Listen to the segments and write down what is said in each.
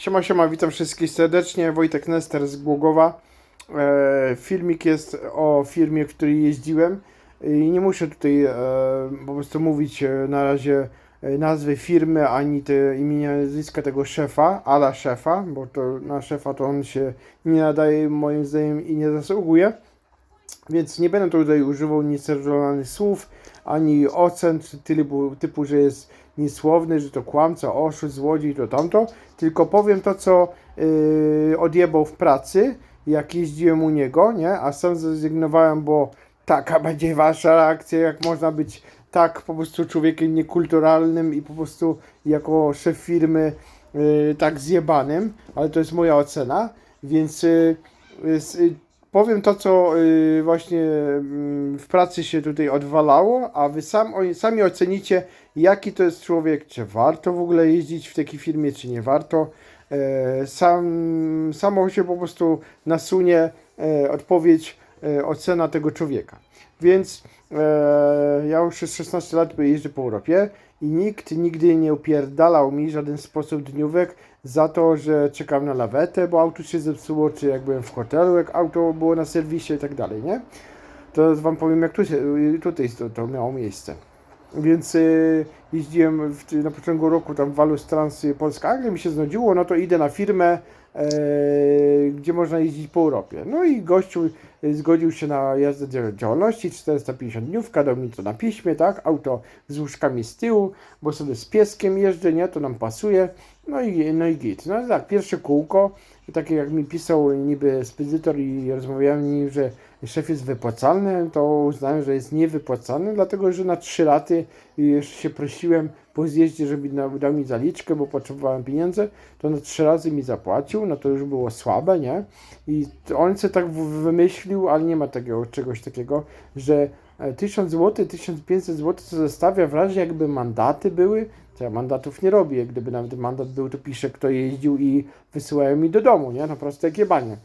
Siema, siema, witam wszystkich serdecznie. Wojtek Nester z Głogowa. E, filmik jest o firmie, w której jeździłem i nie muszę tutaj e, po prostu mówić e, na razie e, nazwy firmy ani te imienia, nazwiska tego szefa, ala szefa, bo to na szefa to on się nie nadaje moim zdaniem i nie zasługuje. Więc nie będę tutaj używał niecenzurowanych słów, ani ocen typu, typu, że jest niesłowny, że to kłamca, oszust, złodziej, to tamto. Tylko powiem to, co yy, odjebał w pracy, jak jeździłem u niego, nie? A sam zrezygnowałem, bo taka będzie wasza reakcja, jak można być tak po prostu człowiekiem niekulturalnym i po prostu jako szef firmy yy, tak zjebanym, ale to jest moja ocena, więc yy, yy, powiem to, co y, właśnie mm, w pracy się tutaj odwalało, a wy sam, sami ocenicie, jaki to jest człowiek, czy warto w ogóle jeździć w takiej firmie, czy nie warto. E, Sam, samo się po prostu nasunie e, odpowiedź, e, ocena tego człowieka. Więc ja już przez 16 lat jeżdżę po Europie i nikt nigdy nie upierdalał mi w żaden sposób dniówek za to, że czekam na lawetę, bo auto się zepsuło, czy jak byłem w hotelu, jak auto było na serwisie i tak dalej, nie? To wam powiem, jak tu się, tutaj to, to miało miejsce. Więc y, jeździłem w, na początku roku tam Walus Trans y, Polska Anglia, mi się znudziło, no to idę na firmę, gdzie można jeździć po Europie. No i gościu y, zgodził się na jazdę dzia- działalności, 450 dniówka, dał mi to na piśmie, tak, auto z łóżkami z tyłu, bo sobie z pieskiem jeżdżę, nie, to nam pasuje, no i, no i git. No tak, pierwsze kółko, takie jak mi pisał niby spedytor i rozmawiałem nim, że szef jest wypłacalny, to uznałem, że jest niewypłacalny, dlatego że na trzy raty jeszcze się prosiłem po zjeździe, żeby dał mi zaliczkę, bo potrzebowałem pieniądze, to na trzy razy mi zapłacił, no to już było słabe, nie? I on sobie tak wymyślił, ale nie ma takiego czegoś takiego, że e, 1000 zł, 1500 zł to zostawia w razie jakby mandaty były, to ja mandatów nie robię, gdyby nawet mandat był, to piszę kto jeździł i wysyłają mi do domu, nie? No takie banie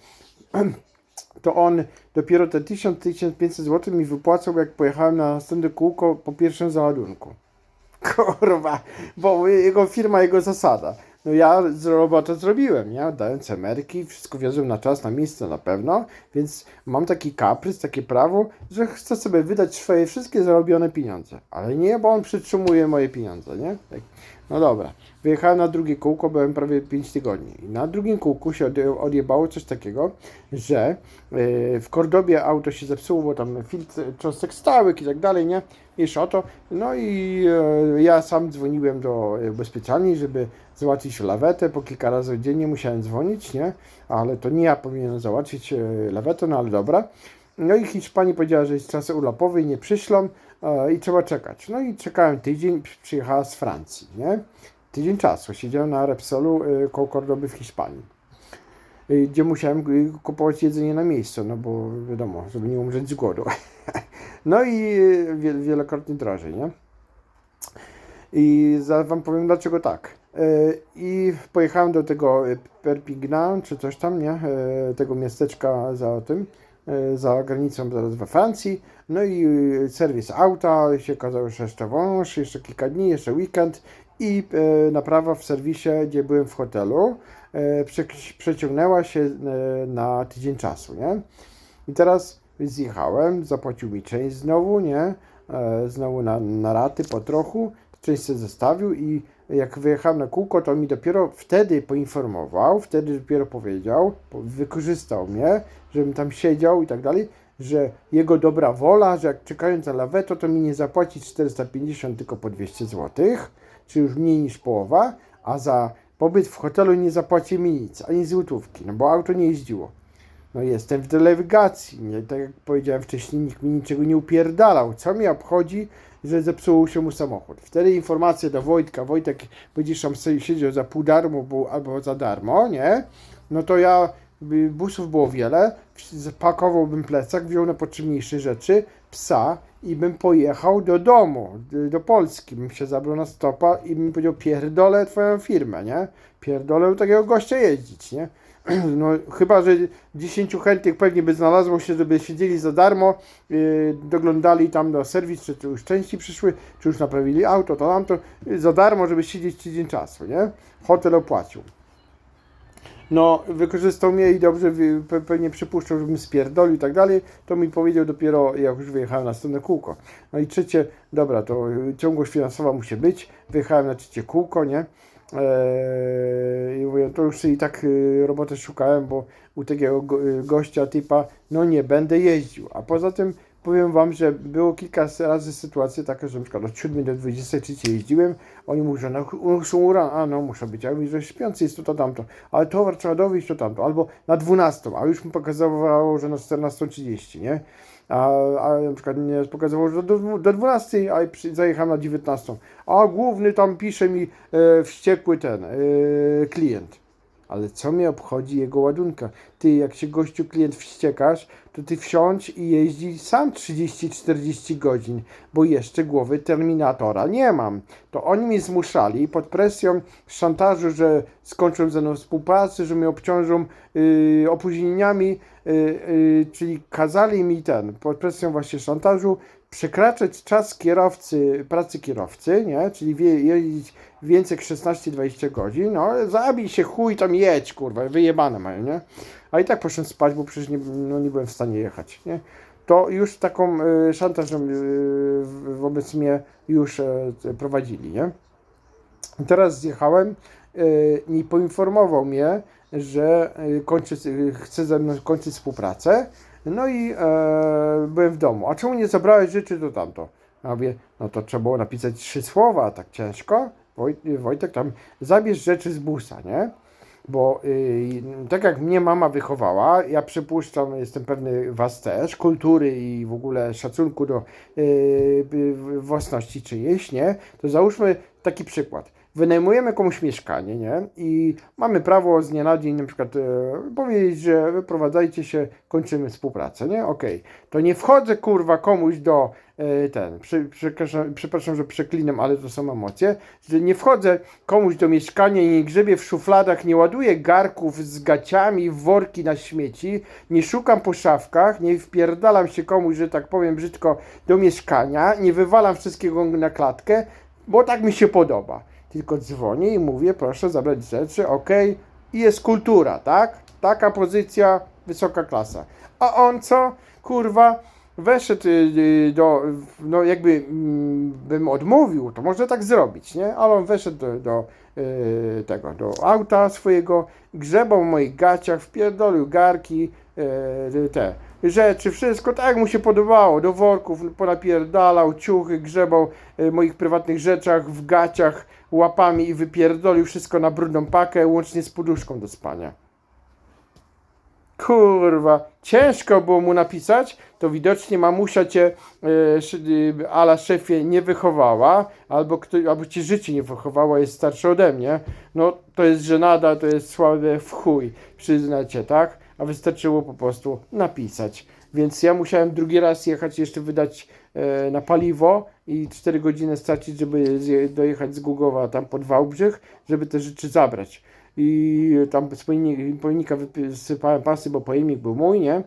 to on dopiero te 1000-1500 zł mi wypłacał, jak pojechałem na następne kółko po pierwszym załadunku. Kurwa, bo jego firma, jego zasada. No ja robotę zrobiłem, nie? Dałem cemerki, wszystko wiozłem na czas, na miejsce na pewno, więc mam taki kaprys, takie prawo, że chcę sobie wydać swoje wszystkie zarobione pieniądze. Ale nie, bo on przytrzymuje moje pieniądze, nie? Tak. No dobra. Wyjechałem na drugie kółko, byłem prawie 5 tygodni. I na drugim kółku się odje- odjebało coś takiego, że yy, w Kordobie auto się zepsuło, bo tam filtr cząstek stałych i tak dalej, nie? Mniejsza o to. No i yy, ja sam dzwoniłem do yy, ubezpieczalni, żeby załatwić lawetę. Po kilka razy dziennie musiałem dzwonić, nie? Ale to nie ja powinienem załatwić yy, lawetę, no ale dobra. No i Hiszpanii powiedziała, że jest czas urlopowy i nie przyślą e, i trzeba czekać. No i czekałem tydzień, przy- przyjechała z Francji, nie? Tydzień czasu siedziałem na Repsolu y, koło Kordoby w Hiszpanii. Y, Gdzie musiałem y, kupować jedzenie na miejscu, no bo wiadomo, żeby nie umrzeć z głodu. No i wie- wielokrotnie drożej, nie? I zaraz wam powiem dlaczego tak. Y, I pojechałem do tego y, Perpignan, czy coś tam, nie? Y, Tego miasteczka za tym, za granicą zaraz we Francji. No i serwis auta, się okazało, że jeszcze wąż, jeszcze kilka dni, jeszcze weekend i e, naprawa w serwisie, gdzie byłem w hotelu, e, prze, przeciągnęła się e, na tydzień czasu, nie? I teraz zjechałem, zapłacił mi część znowu, nie? E, znowu na, na raty po trochu, część sobie zostawił i jak wyjechałem na kółko, to mi dopiero wtedy poinformował, wtedy dopiero powiedział, po- wykorzystał mnie, żebym tam siedział i tak dalej, że jego dobra wola, że jak czekając na lawetę, to mi nie zapłaci 450, tylko po 200 zł, czy już mniej niż połowa, a za pobyt w hotelu nie zapłaci mi nic, ani złotówki, no bo auto nie jeździło. No jestem w delegacji, nie? tak jak powiedziałem wcześniej, nikt mi niczego nie upierdalał. Co mnie obchodzi, że zepsuł się mu samochód. Wtedy informacja do Wojtka, Wojtek, będziesz tam siedział za pół darmo bo, albo za darmo, nie? No to ja, busów było wiele, zapakowałbym plecak, wziął najpotrzebniejsze rzeczy, psa i bym pojechał do domu, do Polski. Bym się zabrał na stopa i bym powiedział, pierdolę twoją firmę, nie? Pierdolę takiego gościa jeździć, nie? No, chyba, że 10 chętnych pewnie by znalazło się, żeby siedzieli za darmo, yy, doglądali tam do serwis, czy, czy już części przyszły, czy już naprawili auto, to nam to yy, za darmo, żeby siedzieć tydzień czasu, nie? Hotel opłacił. no wykorzystał mnie i dobrze pe- pewnie przypuszczał, żebym spierdolił i tak dalej, to mi powiedział dopiero jak już wyjechałem na stronę kółko. No i trzecie, dobra, to y, ciągłość finansowa musi być, wyjechałem na trzecie kółko, nie? Eee, I mówię, to już i tak y, robotę szukałem, bo u takiego go, y, gościa typa, no nie będę jeździł. A poza tym powiem wam, że było kilka razy sytuacje takie, że na przykład od 7 do 23 jeździłem, oni mówią, że no, muszą ura, a no muszę być, a ja że śpiący jest to, to tamto, ale towar trzeba dowieść to tamto, albo na 12, a już mi pokazywało, że na 14.30, nie? A, a na przykład mnie pokazywało, że do, do 12, a zajechałem na 19. A główny tam pisze mi e, wściekły ten e, klient. Ale co mnie obchodzi jego ładunka? Ty, jak się gościu klient wściekasz, to ty wsiądź i jeździ sam 30-40 godzin, bo jeszcze głowy Terminatora nie mam. To oni mnie zmuszali pod presją szantażu, że skończą ze mną współpracę, że mnie obciążą yy, opóźnieniami, yy, yy, czyli kazali mi ten, pod presją właśnie szantażu, przekraczać czas kierowcy, pracy kierowcy, nie? Czyli jeździć więcej jak 16-20 godzin, no zabij się chuj tam jedź, kurwa, wyjebane mają, nie? A i tak poszedłem spać, bo przecież nie, no, nie byłem w stanie jechać, nie? To już taką y, szantażem y, wobec mnie już y, prowadzili, nie? Teraz zjechałem y, i poinformował mnie, że kończy, chce ze mną kończyć współpracę. No i e, byłem w domu. A czemu nie zabrałeś rzeczy to tamto? Ja mówię, no to trzeba było napisać trzy słowa, tak ciężko. Wojt, Wojtek tam, zabierz rzeczy z busa, nie? Bo y, tak jak mnie mama wychowała, ja przypuszczam, jestem pewny was też, kultury i w ogóle szacunku do y, y, własności czyjejś, nie? To załóżmy taki przykład. Wynajmujemy komuś mieszkanie, nie? I mamy prawo z dnia na dzień na przykład e, powiedzieć, że wyprowadzajcie się, kończymy współpracę, nie? Okej. To nie wchodzę kurwa komuś do e, ten, przy, przepraszam, przepraszam, że przeklinam, ale to są emocje, że nie wchodzę komuś do mieszkania nie grzebię w szufladach, nie ładuję garków z gaciami w worki na śmieci, nie szukam po szafkach, nie wpierdalam się komuś, że tak powiem brzydko, do mieszkania, nie wywalam wszystkiego na klatkę, bo tak mi się podoba. Tylko dzwonię i mówię, proszę zabrać rzeczy, ok, i jest kultura, tak? Taka pozycja, wysoka klasa. A on co? Kurwa, weszedł y, y, do, no jakby mm, bym odmówił, to może tak zrobić, nie? Ale on weszedł do, do y, tego, do auta swojego, grzebał w moich gaciach, wpierdolił garki, te rzeczy, wszystko tak mu się podobało, do worków ponapierdalał, ciuchy, grzebał w moich prywatnych rzeczach, w gaciach, łapami i wypierdolił wszystko na brudną pakę, łącznie z poduszką do spania. Kurwa, ciężko było mu napisać, to widocznie mamusia cię e, sz- y, ala szefie nie wychowała, albo, kto, albo ci życie nie wychowała, jest starsza ode mnie. No to jest żenada, to jest słabe w chuj, przyznacie, tak? A wystarczyło po prostu napisać. Więc ja musiałem drugi raz jechać, jeszcze wydać e, na paliwo i 4 godziny stracić, żeby dojechać z Głogowa tam pod Wałbrzych, żeby te rzeczy zabrać i tam z pojemnika, pojemnika wysypałem pasy, bo pojemnik był mój, nie?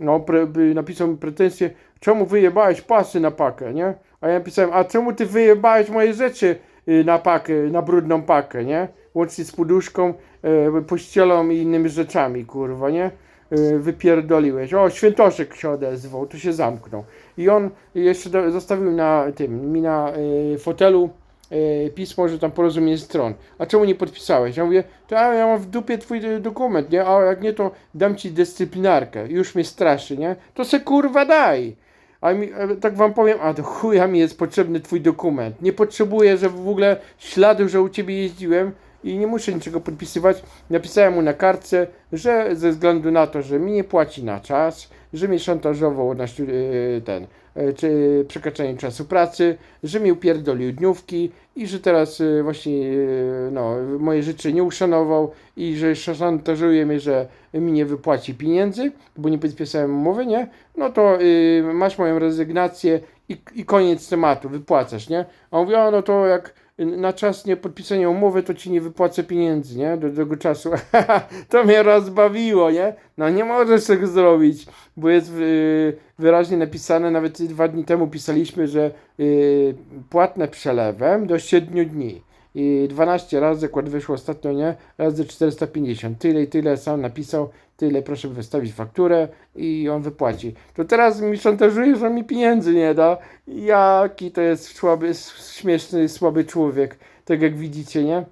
No, pre, napisał mi pretensję, czemu wyjebałeś pasy na pakę, nie? A ja napisałem, a czemu ty wyjebałeś moje rzeczy na pakę, na brudną pakę, nie? Łącznie z poduszką, e, pościelą i innymi rzeczami, kurwa, nie? E, wypierdoliłeś. O, świętoszek się odezwał, tu się zamknął. I on jeszcze do, zostawił na tym, mi na e, fotelu e, pismo, że tam porozumienie stron. A czemu nie podpisałeś? Ja mówię, to ja, mam w dupie twój dokument, nie? A jak nie, to dam ci dyscyplinarkę. Już mnie straszy, nie? To se kurwa daj. A mi, e, tak wam powiem, a do chuja mi jest potrzebny twój dokument. Nie potrzebuję, że w ogóle śladu, że u ciebie jeździłem i nie muszę niczego podpisywać. Napisałem mu na kartce, że ze względu na to, że mi nie płaci na czas, że mnie szantażował na e, ten, czy przekraczanie czasu pracy, że mi upierdolił dniówki i że teraz e, właśnie e, no, moje rzeczy nie uszanował i że szantażuje mnie, że mi nie wypłaci pieniędzy, bo nie podpisałem umowy, nie? No to masz moją rezygnację i, i koniec tematu, wypłacasz, nie? A on mówi, no to jak na czas nie podpisania umowy, to ci nie wypłacę pieniędzy, nie? Do tego czasu. to mnie rozbawiło, nie? No nie możesz tego zrobić, bo jest y, wyraźnie napisane, nawet dwa dni temu pisaliśmy, że y, płatne przelewem do 7 dni. i 12 razy, kład wyszło ostatnio, nie? Razy 450. Tyle i tyle sam napisał, tyle proszę wystawić fakturę i on wypłaci. To teraz mi szantażuje, że mi pieniędzy nie da. Jaki to jest słaby, śmieszny, słaby człowiek. Tak jak widzicie, nie?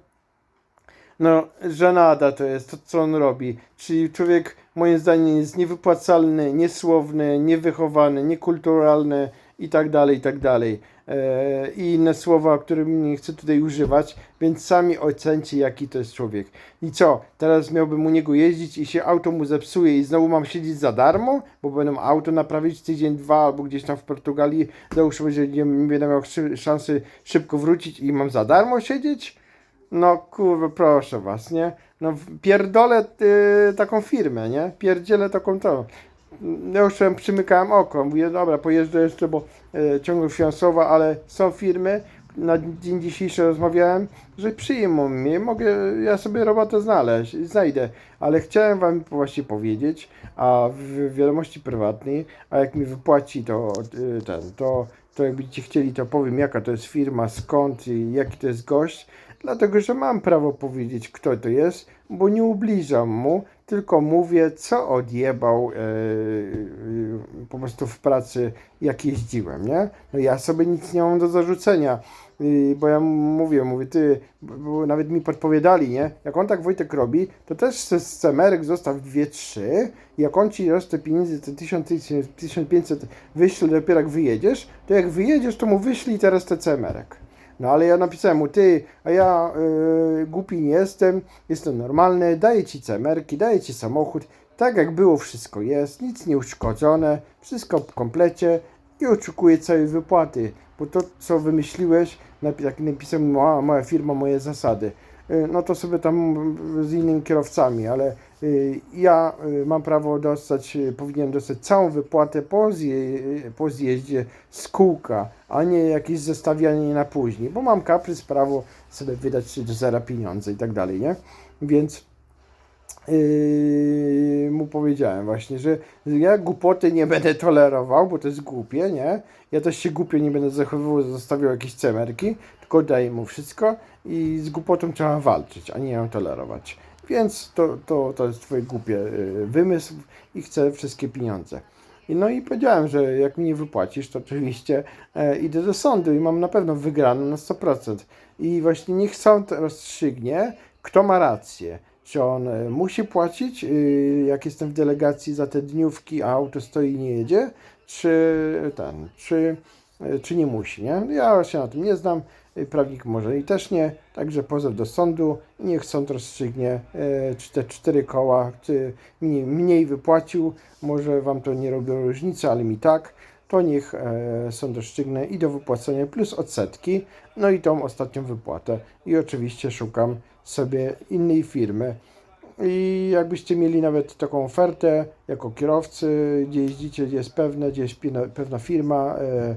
No, żenada to jest to, co on robi. Czyli człowiek, moim zdaniem, jest niewypłacalny, niesłowny, niewychowany, niekulturalny i tak dalej, i tak dalej. E, I inne słowa, których nie chcę tutaj używać, więc sami ocencie, jaki to jest człowiek. I co, teraz miałbym u niego jeździć i się auto mu zepsuje i znowu mam siedzieć za darmo, bo będę auto naprawić tydzień, dwa albo gdzieś tam w Portugalii, załóżmy, że nie, będę miał szansy szybko wrócić i mam za darmo siedzieć? No kurwa, proszę was, nie? No pierdolę y, taką firmę, nie? Pierdzielę taką tą. Ja już przymykałem oko, mówię, dobra, pojeżdżę jeszcze, bo y, ciągle finansowa, ale są firmy, na dzień dzisiejszy rozmawiałem, że przyjmą mnie, mogę, ja sobie robotę znaleźć, znajdę, ale chciałem wam właśnie powiedzieć, a w wiadomości prywatnej, a jak mi wypłaci to y, ten, to, to jak chcieli, to powiem jaka to jest firma, skąd i jaki to jest gość, dlatego że mam prawo powiedzieć, kto to jest, bo nie ubliżam mu, tylko mówię, co odjebał e, e, po prostu w pracy, jak jeździłem, nie? No ja sobie nic nie mam do zarzucenia, y, bo ja mówię, mówię, ty, nawet mi podpowiadali, nie? Jak on tak Wojtek robi, to też z z cemerek zostaw dwie, trzy, jak on ci resztę pieniędzy, te 1000, 1500 wyśle dopiero jak wyjedziesz, to jak wyjedziesz, to mu wyślij teraz te cemerek. No ale ja napisałem mu, ty, a ja yy, głupi nie jestem, jestem normalny, daję ci cemerki, daję ci samochód, tak jak było wszystko jest, nic nie uszkodzone, wszystko w komplecie i oczekuję całej wypłaty, bo to co wymyśliłeś, jak napisałem moja, moja firma, moje zasady, yy, no to sobie tam z innymi kierowcami, ale ja yy, mam prawo dostać, yy, powinien dostać całą wypłatę po, zje, po zjeździe z kółka, a nie jakieś zestawianie na później, bo mam kaprys, prawo sobie wydać do zera pieniądze i tak dalej, nie? Więc yy, mu powiedziałem właśnie, że ja głupoty nie będę tolerował, bo to jest głupie, nie? Ja też się głupio nie będę zachowywał, zostawiał jakieś cemerki, tylko daję mu wszystko i z głupotą trzeba walczyć, a nie ją tolerować. Więc to, to, to jest twoje głupie yy, wymysł i chcę wszystkie pieniądze. No i powiedziałem, że jak mi nie wypłacisz, to oczywiście e, idę do sądu i mam na pewno wygraną na 100%. I właśnie niech sąd rozstrzygnie, kto ma rację. Czy on e, musi płacić, y, jak jestem w delegacji za te dniówki, a auto stoi i nie jedzie, czy ten, czy, e, czy nie musi, nie? Ja się na tym nie znam, y, prawnik może i też nie, także pozew do sądu i niech sąd rozstrzygnie, e, czy te cztery koła, czy mniej, mniej wypłacił, może Wam to nie robi różnicy, ale mi tak, to niech e, sąd rozstrzygnie i do wypłacenia plus odsetki, no i tą ostatnią wypłatę. I oczywiście szukam sobie innej firmy. I jakbyście mieli nawet taką ofertę jako kierowcy, gdzie jeździcie, gdzie jest pewne, gdzie jest pewna firma, e,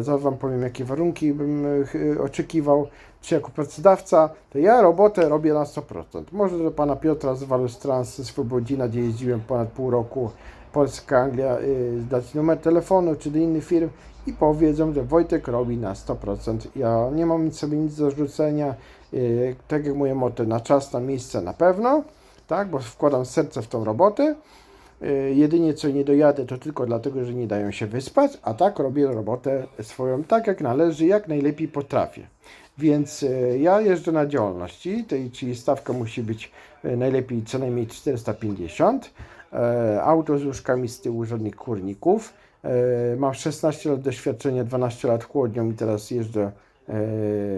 zaraz Wam powiem, jakie warunki bym e, ch- oczekiwał, czy jako pracodawca, to ja robotę robię na 100%. Może do Pana Piotra z Walustrans z Swobodzina, gdzie jeździłem ponad pół roku, Polska, Anglia, dać numer telefonu, czy do innych firm i powiedzą, że Wojtek robi na 100%. Ja nie mam sobie nic do zarzucenia, y, tak jak moje moty, na czas, na miejsce na pewno, tak, bo wkładam serce w tą robotę. Y, Jedynie co nie dojadę, to tylko dlatego, że nie dają się wyspać, a tak robię robotę swoją tak jak należy, jak najlepiej potrafię. Więc y, ja jeżdżę na działalności, czyli stawka musi być y, najlepiej co najmniej 450. E, Auto z łóżkami z tyłu, żadnych kurników. Mam 16 lat doświadczenia, 12 lat chłodnią i teraz jeżdżę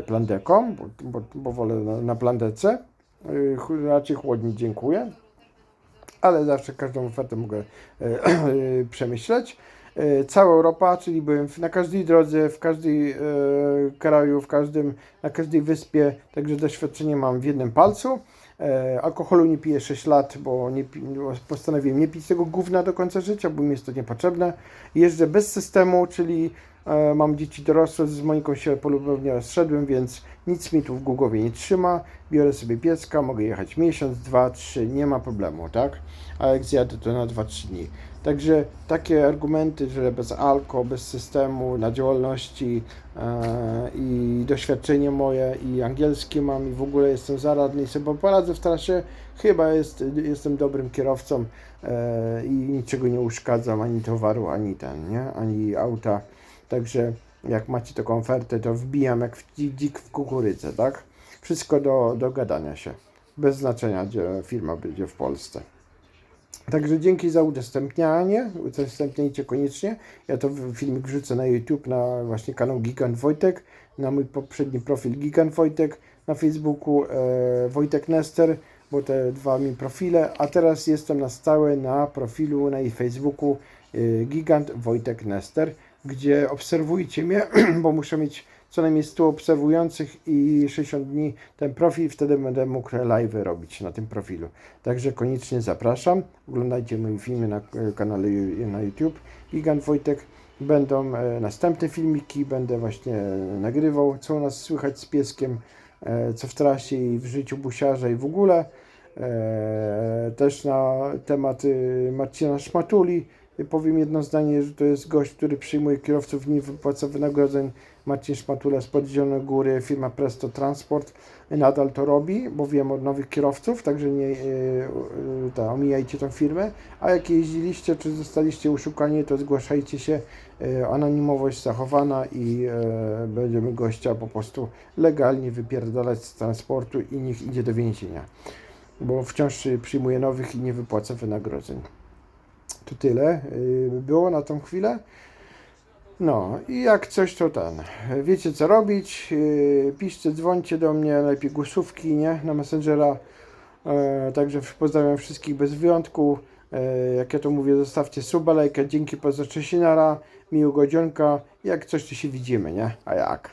plandeką, bo, bo, bo wolę na, na plandece. Raczej chłodni dziękuję ale zawsze każdą ofertę mogę e, przemyśleć. E, cała Europa, czyli byłem na każdej drodze, w każdej e, kraju, w każdym, na każdej wyspie, także doświadczenie mam w jednym palcu. Alkoholu nie piję 6 lat, bo nie, postanowiłem nie pić tego gówna do końca życia, bo mi jest to niepotrzebne. Jeżdżę bez systemu, czyli mam dzieci dorosłe, z Moniką się polubownie rozszedłem, więc nic mi tu w Głogowie nie trzyma. Biorę sobie pieska, mogę jechać miesiąc, dwa, trzy, nie ma problemu, tak? A jak zjadę to na dwa, trzy dni. Także takie argumenty, że bez alko, bez systemu, na działalności e, i doświadczenie moje i angielskie mam i w ogóle jestem zaradny i sobie poradzę w trasie, chyba jest, jestem dobrym kierowcą e, i niczego nie uszkadzam, ani towaru, ani ten, nie? Ani auta. Także jak macie taką ofertę, to wbijam jak w dzi- dzik w kukurydzę, tak? Wszystko do, do gadania się. Bez znaczenia, gdzie firma będzie w Polsce. Także dzięki za udostępnianie. Udostępniajcie koniecznie. Ja to filmik wrzucę na YouTube, na właśnie kanał Gigant Wojtek, na mój poprzedni profil Gigant Wojtek, na Facebooku e, Wojtek Nester, bo te dwa mi profile, a teraz jestem na stałe na profilu na Facebooku e, Gigant Wojtek Nester, gdzie obserwujcie mnie, bo muszę mieć co najmniej 100 obserwujących i 60 dni ten profil, wtedy będę mógł live robić na tym profilu. Także koniecznie zapraszam. Oglądajcie moje filmy na e, kanale na YouTube. Gigant Wojtek. Będą e, następne filmiki, będę właśnie nagrywał, co u nas słychać z pieskiem, e, co w trasie i w życiu busiarza i w ogóle. E, też na temat y, Marcina Szmatuli. Powiem jedno zdanie, że to jest gość, który przyjmuje kierowców, nie wypłaca wynagrodzeń. Marcin Szmatula z Podzielonej Góry, firma Presto Transport nadal to robi, bo wiem od nowych kierowców, także nie e, e, ta, omijajcie tą firmę. A jak jeździliście, czy zostaliście uszukani, to zgłaszajcie się. E, anonimowość zachowana i e, będziemy gościa po prostu legalnie wypierdalać z transportu i niech idzie do więzienia. Bo wciąż y, przyjmuje nowych i nie wypłaca wynagrodzeń. To tyle y, by było na tą chwilę. No i jak coś to ten. Wiecie co robić. Yy, piszcie, dzwońcie do mnie, lepiej głosówki, nie? Na Messengera. E, także pozdrawiam wszystkich bez wyjątku. E, jak ja to mówię, zostawcie suba, lajka. Dzięki, poza Czesinara. Miłego dzionka. Jak coś, to się widzimy, nie? A jak?